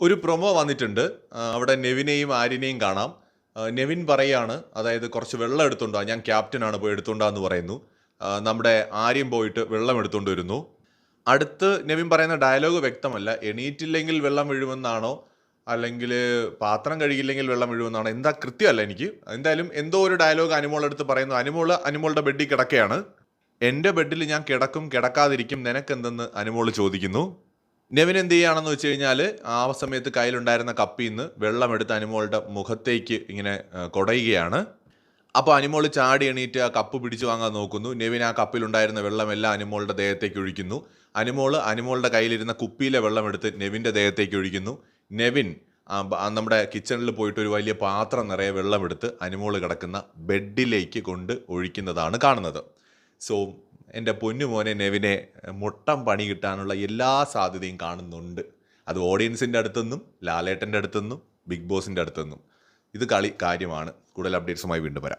ഒരു പ്രൊമോ വന്നിട്ടുണ്ട്. അവിടെ നെവിനെയും ആര്യനെയും കാണാം. നെവിൻ പറയാണ് അതായത് കുറച്ച് വെള്ളം എടുത്തുണ്ടോ ഞാൻ ക്യാപ്റ്റനാണ് പോയി എടുത്തുകൊണ്ടാന്ന് പറയുന്നു. നമ്മുടെ ആര്യം പോയിട്ട് വെള്ളം എടുത്തുകൊണ്ട് വരുന്നു. അടുത്ത് നെവിൻ പറയുന്ന ഡയലോഗ് വ്യക്തമല്ല. എണീറ്റില്ലെങ്കിൽ വെള്ളം വീഴുമെന്നാണോ അല്ലെങ്കിൽ പാത്രം കഴുകിയില്ലെങ്കിൽ വെള്ളം വീഴുമെന്നാണോ എന്താ കൃത്യമല്ല എനിക്ക്. എന്തായാലും എന്തോ ഒരു ഡയലോഗ് അനുമോളെടുത്ത് പറയുന്നു. അനുമോൾ അനുമോളുടെ ബെഡിൽ കിടക്കുകയാണ് എന്റെ ബെഡിൽ ഞാൻ കിടക്കും കിടക്കാതിരിക്കും നിനക്കെന്തെന്ന് അനുമോൾ ചോദിക്കുന്നു. നെവിൻ എന്ത് ചെയ്യുകയാണെന്ന് വെച്ച് കഴിഞ്ഞാൽ ആ സമയത്ത് കയ്യിലുണ്ടായിരുന്ന കപ്പിൽ നിന്ന് വെള്ളമെടുത്ത് അനുമോളുടെ മുഖത്തേക്ക് ഇങ്ങനെ കുടയുകയാണ്. അപ്പോൾ അനിമോൾ ചാടി എണീറ്റ് ആ കപ്പ് പിടിച്ചു വാങ്ങാൻ നോക്കുന്നു. നെവിൻ ആ കപ്പിലുണ്ടായിരുന്ന വെള്ളമെല്ലാം അനിമോളുടെ ദേഹത്തേക്ക് ഒഴിക്കുന്നു. അനിമോൾ അനിമോളുടെ കയ്യിലിരുന്ന കുപ്പിയിലെ വെള്ളമെടുത്ത് നെവിന്റെ ദേഹത്തേക്ക് ഒഴിക്കുന്നു. നെവിൻ നമ്മുടെ കിച്ചണിൽ പോയിട്ട് ഒരു വലിയ പാത്രം നിറയെ വെള്ളമെടുത്ത് അനിമോൾ കിടക്കുന്ന ബെഡിലേക്ക് കൊണ്ട് ഒഴിക്കുന്നതാണ് കാണുന്നത്. സോ എന്റെ പൊന്നുമോനെ നെവിനെ മുട്ടം പണി കിട്ടാനുള്ള എല്ലാ സാധ്യതയും കാണുന്നുണ്ട്. അത് ഓഡിയൻസിന്റെ അടുത്തുനിന്നും ലാലേട്ടന്റെ അടുത്തുനിന്നും ബിഗ് ബോസിന്റെ അടുത്തുനിന്നും. ഇത് കളി കാര്യമാണ്. കൂടുതൽ അപ്ഡേറ്റ്സുമായി വീണ്ടും വരാം.